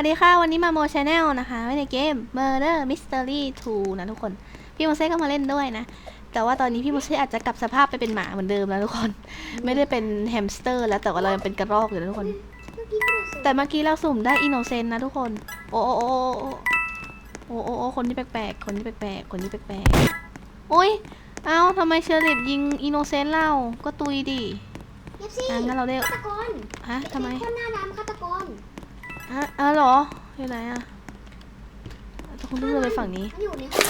วัสดีค่ะ วันนี้มาโมชแนลนะคะไว้ในเกม Murder Mystery 2 นะทุกคน พี่โมเซ่ก็มาเล่นด้วยนะ แต่ว่าตอนนี้พี่โมเซ่อาจจะกลับสภาพไปเป็นหมาเหมือนเดิมแล้วทุกคน ไม่ได้เป็นแฮมสเตอร์ แล้วแต่ว่าเรายังเป็นกระรอกอยู่นะทุกคนเมื่อกี้ก็โดนสูแต่เมื่อกี้เราสุ่มได้อินโนเซนต์นะทุกคน โอ้โอ้โอ้โอ้โอ้โอ้โอ้คนที่แปลกๆ คนที่แปลกๆ คนที่แปลกๆโอ้ย เอ้าทำไมเชอริฟยิงอินโนเซนต์เล่าก็ตุยดิเอฟซี่อะงั้นเราได้ฆาตกรฮะทำไมคนหน้าดำฆาตกร ฮะอ้าวเหรอ อยู่ไหนอะทุกคนต้องเดินไปฝั่งนี้มันอยู่ในห้อง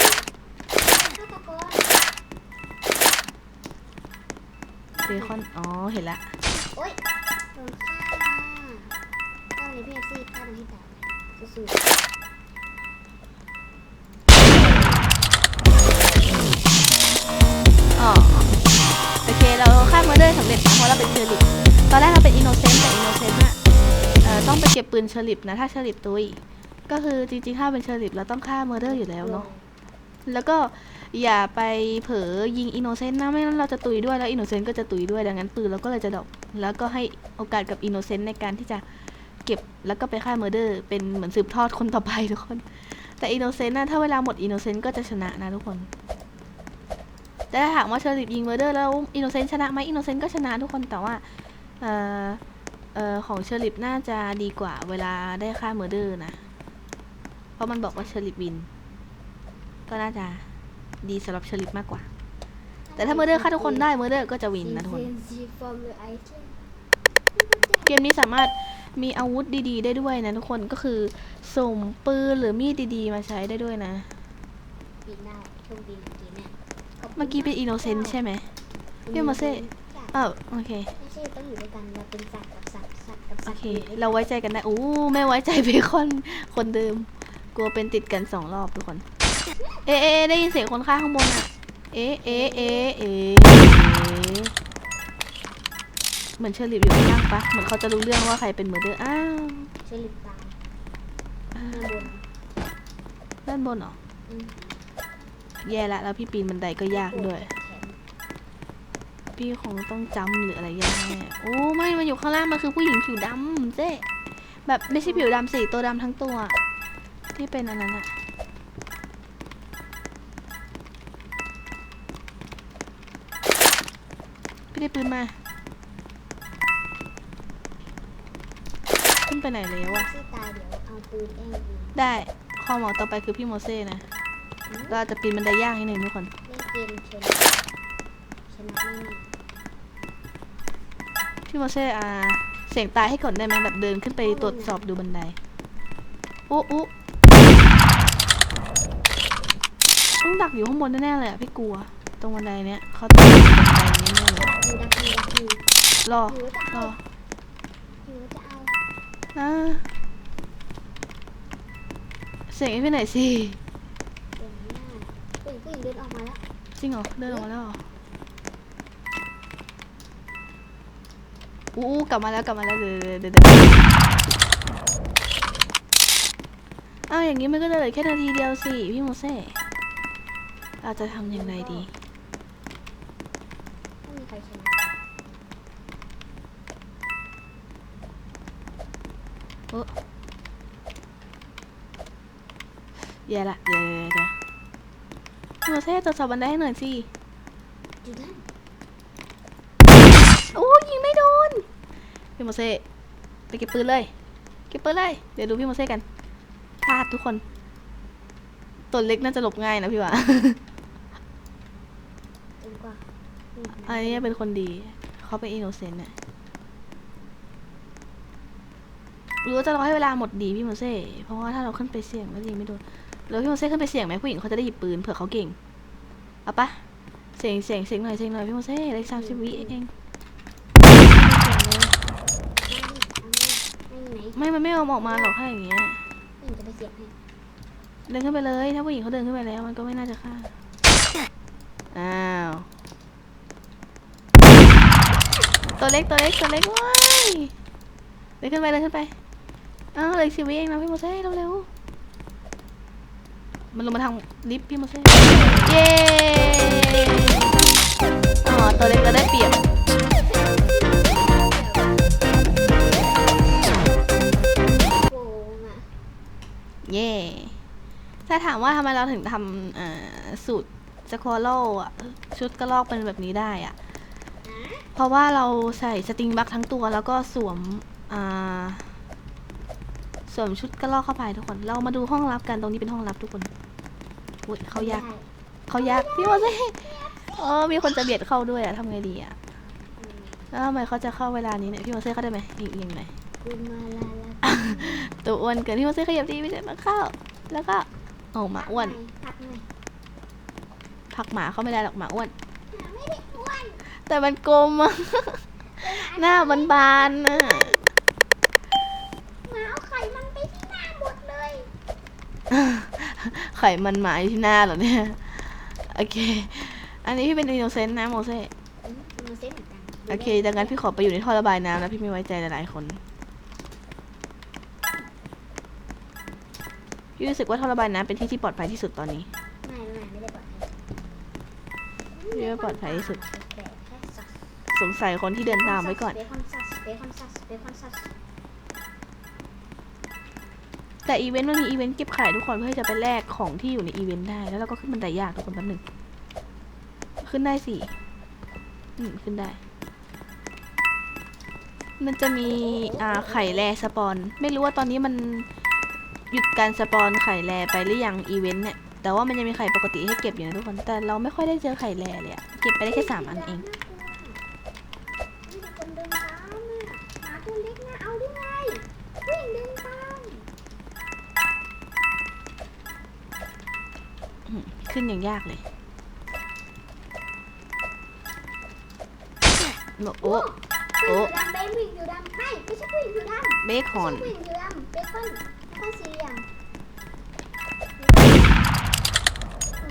ฆาตกรเบคอน อ๋อ เห็นละ โอ๊ยโดนฆ่าฆ่าเลยพี่เอฟซี่ฆ่ามันให้ตายสู้อ๋อ โอเค เราข้ามมาเดอร์สำเร็จนะเพราะเราเป็นเชอริฟตอนแรกเราเป็นอินโนเซนต์แต่อินโนเซนต์อะเอ่อต้อง ไปเก็บปืนเชอริฟนะ ถ้าเชอริฟตุยก็คือจริงๆถ้าเป็นเชอริฟเราต้องฆ่าเมอร์เดอร์อยู่แล้วเนาะแล้วก็อย่าไปเผลอยิงอินโนเซนต์นะไม่งั้นเราจะตุยด้วยแล้วอินโนเซนต์ก็จะตุยด้วยดังนั้นปืนเราก็เลยจะดรอปแล้วก็ให้โอกาสกับอินโนเซนต์ในการที่จะเก็บแล้วก็ไปฆ่าเมอร์เดอร์เป็นเหมือนสืบทอดคนต่อไปทุกคน แต่อินโนเซนต์นะถ้าเวลาหมดอินโนเซนต์ก็จะชนะนะทุกคน แต่ถ้าหากว่าเชอริฟยิงเมอร์เดอร์แล้วอินโนเซนต์ชนะไหมอินโนเซนต์ก็ชนะทุกคนแต่ว่าเอ่อเอ่อของเชอริฟน่าจะดีกว่าเวลาได้ฆ่าเมอร์เดอร์นะ เพราะมันบอกว่าเชอริฟวิน ก็น่าจะดีสำหรับเชอริฟมากกว่า แต่ถ้าเมอร์เดอร์ฆ่าทุกคนได้เมอร์เดอร์ก็จะวินนะทุกคน เกมนี้สามารถมีอาวุธดีๆ ได้ด้วยนะทุกคนก็คือส่งปืนหรือมีดดีๆ มาใช้ได้ด้วยนะเมื่อกี้เป็นอินโนเซนต์ใช่ไหมพี่โมเซ่จ้ะอ้าวโอเคไม่ใช่ต้องอยู่ด้วยกันเราเป็นสัตว์กับสัตว์ โอสัตว์เคอยู่ด้วยกันเราไว้ใจกันได้อู้ไม่ไว้ใจเบคอนคนเดิม กลัวเป็นติดกันสองรอบทุกคน เอะเอะเอะได้ยินเสียงคนข้างข้างบนอะเอะเอะเอะเอะเอะเหมือนเชอริฟอยู่ข้างล่างปะเหมือนเขาจะรู้เรื่องว่าใครเป็นเมอร์เดอร์อ้าวเชลิปตายอ่าข้างบนด้านบนเหรออืมแย่ละแล้วพี่ปีนบันไดก็ยากด้วยแขน พี่คงต้องจำหรืออะไรยากแน่โอ้ไม่มันอยู่ข้างล่างมันคือผู้หญิงผิวดำเจ๊แบบไม่ใช่ผิวดำสิตัวดำทั้งตัว ที่เป็นอันนั้นอะพี่ได้ปืนมา ขึ้นไปไหนแล้วอะซี่ตายเดี๋ยวเอาปืนเองยิงได้ข้อหมอต่อไปคือพี่โมเซ่นะอืมเราจะปีนบันไดยากนิดนึงทุกคน เล่นเกมชนะชนะไม่แน่ พี่โมเซ่อ่าเสียงตายให้ก่อนได้ไหมแบบเดินขึ้นไปตรวจสอบดูบันไดอุ๊อุ๊ต้องดักอยู่ข้างบนแน่ๆเลยอะพี่กลัว ตรงบันไดเนี้ยเขาต้องดักบันไดนี้แน่เลยดูดักดูดักดูรอหรือจะรเอาอหรือจะเอานะเสียงให้พี่หน่อยสิเดี๋ยวนี้ผู้หญิงผู้หญิงเดินออกมาแล้วจริงเหรอเดินออกมาแล้วเหรอ อู้อู้กลับมาแล้วกลับมาแล้วเดี๋ยวเดี๋ยวเดี๋ยวเดี๋ยวอ้าวอย่างนี้มันก็จะเหลือแค่นาทีเดียวสิพี่โมเซ่เราจะทำอย่างไรดีไม่มีใครชนะแย่ละเดี๋ยวเดี๋ยวเดี๋ยวพี่โมเซ่ตรวจสอบบันไดให้หน่อยสิอยู่นั่นโอ้ยิงไม่โดน พี่โมเซ่ไปเก็บปืนเลยเก็บปืนเลย เดี๋ยวดูพี่โมเซ่กันพลาดทุกคน ตัวเล็กน่าจะหลบง่ายนะพี่ว่าจนกว่าอืมอันนี้เป็นคนดี เขาเป็นอินโนเซนต์เนี่ยรู้ว่าจะรอให้เวลาหมดดีพี่โมเซ่ เพราะว่าถ้าเราขึ้นไปเสี่ยงแล้วยิงไม่โดนแล้วพี่โมเซ่ขึ้นไปเสี่ยงไหมผู้หญิงเขาจะได้หยิบปืนเผื่อเขาเก่ง เอาปะเสียงเสียงเสียงหน่อยเสียงหน่อยพี่โมเซ่ได้สามสิบวิเอง ไม่มีไหนไม่มันไม่ยอมออกมาหรอกถ้าอย่างเงี้ยผู้หญิงจะไปเสียบให้เดินขึ้นไปเลย ถ้าผู้หญิงเขาเดินขึ้นไปแล้ว มันก็ไม่น่าจะฆ่าอ้าวตัวเล็กตัวเล็กตัวเล็กว้ายเดินขึ้นไปเดินขึ้นไปอ้าวเหลยสิบวิเองนะพี่โมเซ่เร็วๆมันลงมาทางลิฟต์พี่โมเซ่เย้อ๋อตัวเล็กเราได้เปรียบ ถามว่าทำไมเราถึงทำเอ่อสูตรสควอโลอะ ชุดกระลอกเป็นแบบนี้ได้อะ เพราะว่าเราใส่สตริงบัคทั้งตัวแล้วก็สวมอ่าสวมชุดกระลอกเข้าไปทุกคน เรามาดูห้องลับกันตรงนี้เป็นห้องลับทุกคนอุ้ยเขายากได้เขายากพี่ว่าสิเออมีคนจะเบียดเข้าด้วยอะทำไงดีอะอืมแล้วทำไมเขาจะเข้าเวลานี้เนี่ยพี่โมเซ่เข้าได้ไหมอีกอีกหน่อยกุมาลาลาตัวอ้วนเกินพี่โมเซ่ขยับดีไม่ใช่มาเข้า แล้วก็ โอ้หมาอ้วน พักหน่อยผลักหมาเข้าไม่ได้หรอกหมาอ้วนหมาไม่ได้อ้วนแต่มันกลมอะ หน้ามันบานอะหมาเอาไข่มันไปที่หน้าหมดเลยไข่มันหมาอยู่ที่หน้าเหรอเนี่ย โอเค อันนี้พี่เป็นอินโนเซนต์นะโมเซ่อืมมันเซ็ตเหมือนกันโอเค ดังนั้นพี่ขอไปอยู่ในท่อระบายน้ำแล้วพี่ไม่ไว้ใจหลายๆคน พี่รู้สึกว่าท่อระบายน้ำเป็นที่ที่ปลอดภัยที่สุดตอนนี้ ไม่ไม่ไม่ได้ปลอดภัยไม่ได้ปลอดภัยที่สุด สงสัยคนที่เดินตามไว้ก่อน เบคอนซัสเบคอนซัสเบคอนซัสแต่อีเวนต์มันมีอีเวนต์เก็บขายทุกคนเพื่อจะไปแลกของที่อยู่ในอีเวนต์ได้แล้วเราก็ขึ้นบันไดยากทุกคนแป๊บหนึ่งขึ้นได้สิอืมขึ้นได้ มันจะมีอ่าไข่แร่สปอน ไม่รู้ว่าตอนนี้มัน หยุดการสปอนไข่แร่ไปหรือยังอีเวนต์เนี่ย แต่ว่ามันยังมีไข่ปกติให้เก็บอยู่นะทุกคน แต่เราไม่ค่อยได้เจอไข่แร่เลยอะเก็บไปได้แค่สามอันเองมีแต่คนเดินตามอะหมาตัวเล็กนะเอาด้วยไงวิ่งเดินตามอืมขึ้นอย่างยากเลย โอ้ผู้หญิงผิวดำเบนผู้หญิงผิวดำไม่ไม่ใช่ผู้หญิงผิวดำเบคอนผู้หญิงผิวดำเบคอน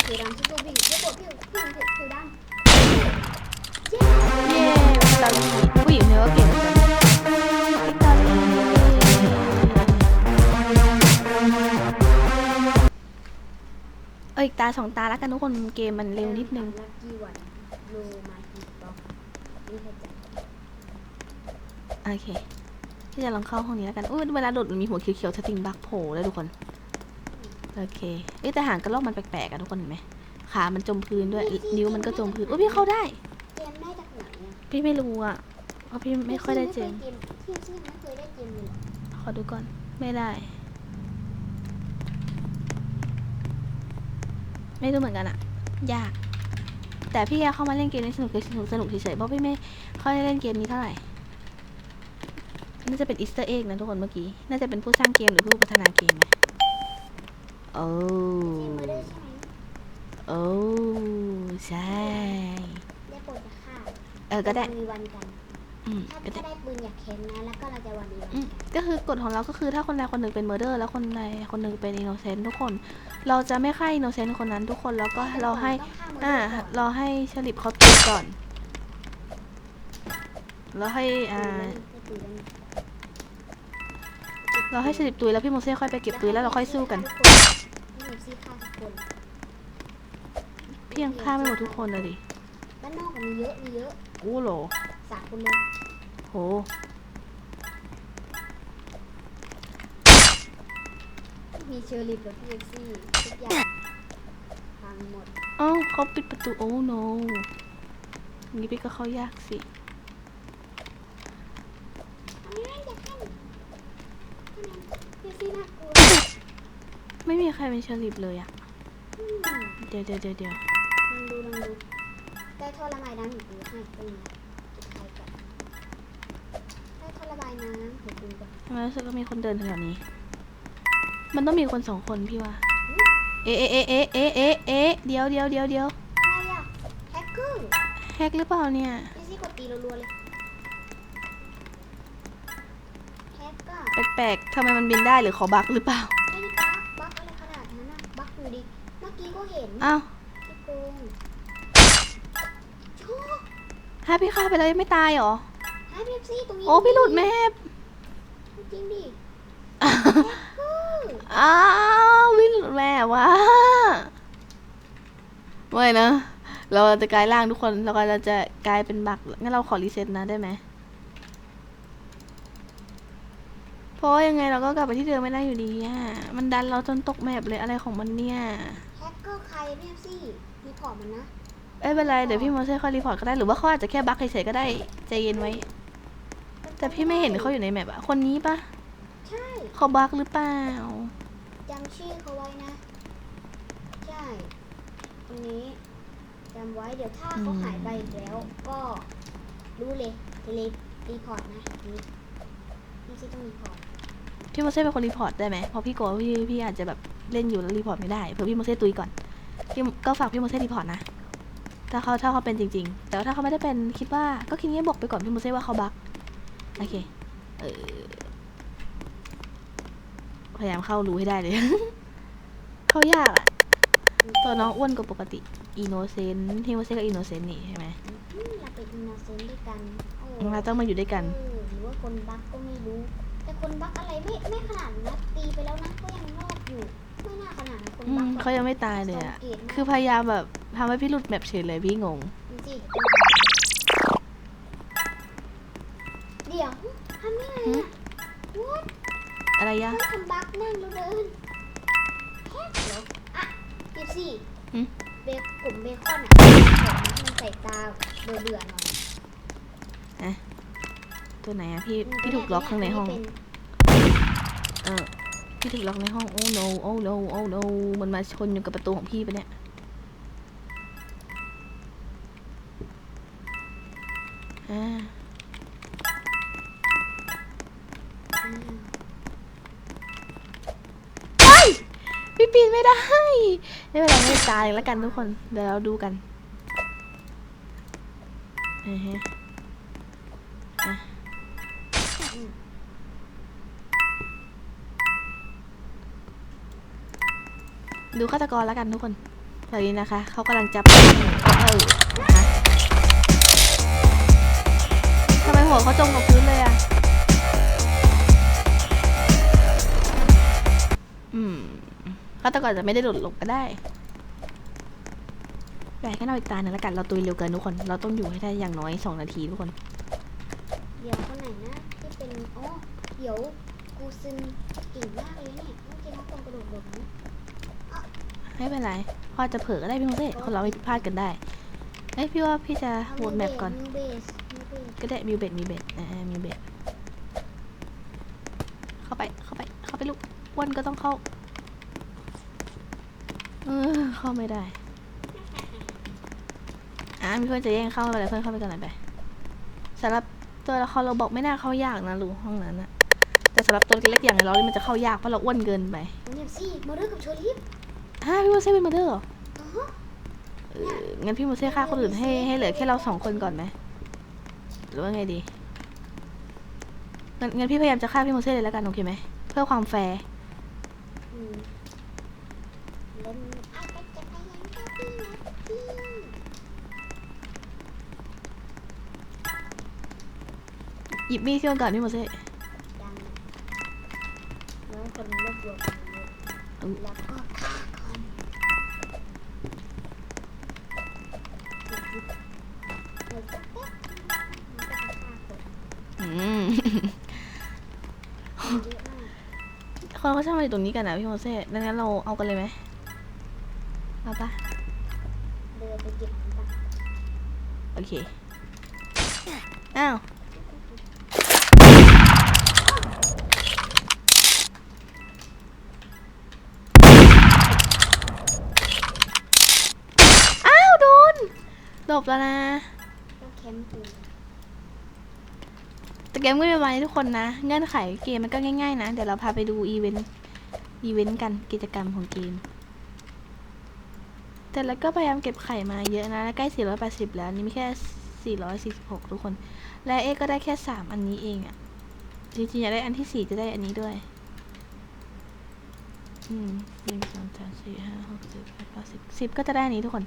ผิวดำสู้ๆผู้หญิงผู้หญิงผิวผู้หญิงผิวดำเย้เย้ตาลีผู้หญิงเนื้อก็เก่งเหมือนกันวิตาลีเอ้ยตาสองตาแล้วกันทุกคนเกมมันเร็วนิดนึง ลักกี้วันโลมากีบ็อกนี่ให้จัดโอเค ที่จะลองเข้าห้องนี้แล้วกันอุ้ยเวลาโดดมันมีหัวเขียวๆสติงบักโผล่เลยทุกคน โอเคเอ้ยแต่หางกระรอกมันแปลกๆอะทุกคนเห็นไหมขามันจมพื้นด้วย นิ้วมันก็จมพื้นอุ้ยพี่เข้าได้เกมได้จากไหนอะพี่ไม่รู้อะเพราะพี่ไม่ค่อยได้เจมที่ที่ไม่เคยได้เกมเลยเหรอขอดูก่อน ไม่ได้ ไม่รู้เหมือนกันอะยาก แต่พี่อยากเข้ามาเล่นเกมนี้สนุกสนุกสนุกเฉยๆเพราะพี่ไม่ค่อยได้เล่นเกมนี้เท่าไหร่น่าจะเป็นอีสเตอร์เอ็กนะทุกคนเมื่อกี้ น่าจะเป็นผู้สร้างเกมหรือผู้พัฒนาเกมไหม โอ้เกมมาได้ใช่ไหมโอ้ใช่ ได้โปรดจะฆ่าเออก็ได้เราจะมีวันกัน อืมถ้าก็ได้ถ้าได้ปืนอยากเค้นนะ แล้วก็เราจะวันมีวันอืมกันก็คือกฎของเราก็คือถ้าคนใดคนหนึ่งเป็นเมอร์เดอร์ แล้วคนใดคนหนึ่งเป็นอินโนเซนต์ทุกคน เราจะไม่ฆ่าอินโนเซนต์คนนั้นทุกคนแล้วก็เราให้ต้องฆ่ามันอ่าก่อนเราให้ฉลิบเขาตุยก่อน เราให้ อ่าได้ปืนแล้วนี่เราให้ฉลิบตุยแล้วพี่โมเซ่ค่อยไปเก็บตุยแล้วเราค่อยสู้กันให้หนู ซี่ฆ่าทุกคนพี่ยังฆ่าไม่หมดทุกคนเลยดิบ้านนอกก็มีเยอะมีเยอะโอ้โหสามคนเลยโหมีเชอร์ลีฟกับพีเอ็กซี่ทุกอย่างพังหมดเอ้าเขาปิดประตูโอ้โนงี้พี่ก็เข้ายากสิทำไมไม่อยากให้ทำไมพีเอ็กซี่น่ากลัว ไม่มีใครเป็นฉลิบเลยอะอืมเดี๋ยวเดี๋ยวเดี๋ยวเดี๋ยวลองดูลองดู ได้ท่อระบายน้ำหนูดูให้ตรงนี้ปิดไฟก่อนได้ท่อระบายน้ำหนูดูก่อนทำไมรู้สึกว่ามีคนเดินแถวนี้ มันต้องมีคนสองคนพี่ว่า เอ๊ะเอ๊ะเอ๊ะเอ๊ะเอ๊ะเอ๊ะเดี๋ยวเดี๋ยวเดี๋ยวเดี๋ยวอะไรอะแฮกเกอร์แฮกหรือเปล่าเนี่ยพีซี่กดตีรัวๆเลยแฮกเกอร์แปลกๆทำไมมันบินได้หรือขอบักหรือเปล่า กี้ก็เห็นอ้าวพี่โกงโชคฮะพี่ฆ่าไปแล้วยังไม่ตายเหรอ หาพีเอฟซี่ตรงนี้โอ้พี่หลุดแมพจริงดิแฮกเกอร์อ้าวพี่หลุดแมพวะไม่นะ เราจะกลายร่างทุกคนเราก็จะกลายเป็นบักงั้นเราขอรีเซ็ตนะได้ไหมเพราะว่ายังไงเราก็กลับไปที่เดิมไม่ได้อยู่ดีอะมันดันเราจนตกแมปเลยอะไรของมันเนี่ยแฮ กเกอร์ใครเนี่ยสิรีพอร์ตมันนะ เอ้ยเป็นไรเดี๋ยวพี่โมเซ่ค่อยรีพอร์ตก็ได้หรือว่าเขาอาจจะแค่บั๊กเฉยๆก็ได้ใจเย็นไว้ แต่พี่ไม่เห็นเขาอยู่ในแมปอะคนนี้ปะใช่เขาบั๊กหรือเปล่าจำชื่อเขาไว้นะ ใช่คนนี้จำไว้เดี๋ยวถ้าเขาหายไปอีกแล้ว ก็รู้เลยรีรีพอร์ตนะนี่นี่ที่ต้องรีพอร์ตพี่โมเซ่เป็นคนรีพอร์ตได้ไหมเพราะพี่กลัวว่าพี่พี่อาจจะแบบเล่นอยู่แล้วรีพอร์ตไม่ได้เผื่อพี่โมเซ่ตุยก่อน พี่ก็ฝากพี่โมเซ่รีพอร์ตนะ ถ้าเขาถ้าเขาเป็นจริง ๆ แต่ว่าถ้าเขาไม่ได้เป็นคิดว่าก็คิดงี้บอกไปก่อนพี่โมเซ่ว่าเขาบั๊กโอเค เออพยายามเข้ารู้ให้ได้เลย เขายากอะตัวน้องอ้วนกว่าปกติอินโนเซนต์พี่โมเซ่ก็อินโนเซนต์นี่ใช่ไหมอืมเราเป็นอินโนเซนต์ด้วยกันโอ้เราต้องมาอยู่ด้วยกันเออหรือว่าคนบั๊กก็ไม่รู้ แต่คนบั๊กอะไรไม่ไม่ขนาดนั้นนะตีไปแล้วนะก็ยังรอดอยู่ อืบั๊มกแบบเขายังไม่ตายเลยอะสังกตมากคือพยายามแบบทำให้พี่หลุดแมปเฉยเลยพี่งงดูสิเดี๋ยวทำยังไงอะวัดอะไรยะเพื่อนทำบั๊กนั่งแล้วเดินแฮกเหรออะเดี๋ยวสิหืม เบคกลุ่มเบคอนอะมันใส่ตาเบื่อเบื่อๆหน่อยตัวไหนอะพี่ พี่ถูกล็อกข้างในห้องเป็นเออ พี่ถูกล็อกในห้อง โอ้ no โอ้ no โอ้ no มันมาชนอยู่กับประตูของพี่ปะเนี่ย อ่าพี่ปีนไม่ได้ ไม่เป็นไรไม่ตายแล้วกันทุกคน เดี๋ยวเราดูกันอือฮะอะ ดูฆาตกรแล้วกันทุกคนตอนนี้นะคะ เขากำลังจับเออฮะทำไมหัวเขาจมกับพื้นเลยอะอืมฆาตกรจะไม่ได้โดดลงก็ได้แต่แค่เอาอีกตาหนึ่งแล้วกัน เราตุยเร็วเกินทุกคน เราต้องอยู่ให้ได้อย่างน้อยสองนาทีทุกคน เดี๋ยวคนไหนนะที่เป็นอ๋อเดี๋ยวกูซึนเก่งมากเลยเนี่ยเมื่อกี้น้องตรงกระโดดหลบนะ ไม่เป็นไรพ่อจะเผลอก็ได้พี่โมเซ่คนเราไม่ผิดพลาดกันได้เอ้ยพี่ว่าพี่จะโหวตแมปก่อน มิวเบสมิวเบสก็ได้มิวเบดมิวเบดอ่ามิวเบดเข้าไปเข้าไปเข้าไปลูกอ้วนก็ต้องเข้าเออเข้าไม่ได้อ่ามีเพื่อนจะแย่งเข้าไปเลยเพื่อนเข้าไปกันหน่อยไปสำหรับตัวละครเราบอกไม่น่าเข้ายากนะลูกห้องนั้นอะแต่สำหรับตัวเล็กๆอย่างเราเนี่ยมันจะเข้ายากเพราะเราอ้วนเกินไปเงียบสิมาเรื่องกับโชลิฟ ฮะพี่โมเซ่เป็นมาเดอร์เหรออ๋อฮะเอองั้นพี่โมเซ่ฆ่าคนอื่นให้ให้เหลือแค่เราสองคนก่อนไหมหรือว่าไงดีงั้นงั้นพี่พยายามจะฆ่าพี่โมเซ่เลยแล้วกันโอเคไหมเพื่อความแฟร์อืมเล่นไอ้เป็นจักรยานกับพี่นะพี่หยิบมีดขึ้นมาก่อนพี่โมเซ่ คนเขาชอบมาอยู่ตรงนี้กันนะพี่โมเซ่ดังนั้นเราเอากันเลยไหมเอาปะเดินไปเก็บมันปะโอเค อ้าว อ้าว โดนหลบแล้วนะ ก็แคมป์กู แต่เกมก็ไม่เป็นไรทุกคนนะ เงื่อนไขเกมมันก็ง่ายๆนะ เดี๋ยวเราพาไปดูอีเวนต์อีเวนต์กันกิจกรรมของเกม แต่แล้วก็พยายามเก็บไข่มาเยอะนะ ใกล้ 480 แล้วนี่มีแค่ 446 ทุกคน และเอก็ได้แค่ 3 อันนี้เองอะจริงๆอยากได้อันที่ 4 จะได้อันนี้ด้วย อืมหนึ่งสองสามสี่ห้าหกเจ็ดแปดเก้าสิบสิบก็จะได้นี้ทุกคน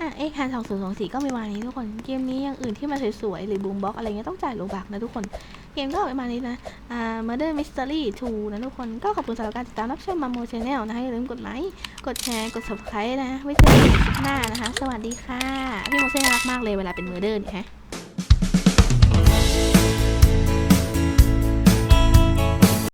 อะเอ็กฮันสองศูนย์สองสี่ก็มีวานี้ทุกคน เกมนี้อย่างอื่นที่มาสวยๆ หรือบูมบ็อกอะไรเงี้ยต้องจ่ายโลบักนะทุกคน เกมก็ประมาณนี้นะ อ่า Murder Mystery 2 นะทุกคน ก็ขอบคุณสำหรับการติดตามรับชมมาโมชแนลนะคะอย่าลืมกดไลค์ กดแชร์ กด subscribe นะ ไว้เจอกันในคลิปหน้านะคะ สวัสดีค่ะ พี่โมเซ่น่ารักมากเลยเวลาเป็น Murder เนี่ยฮะ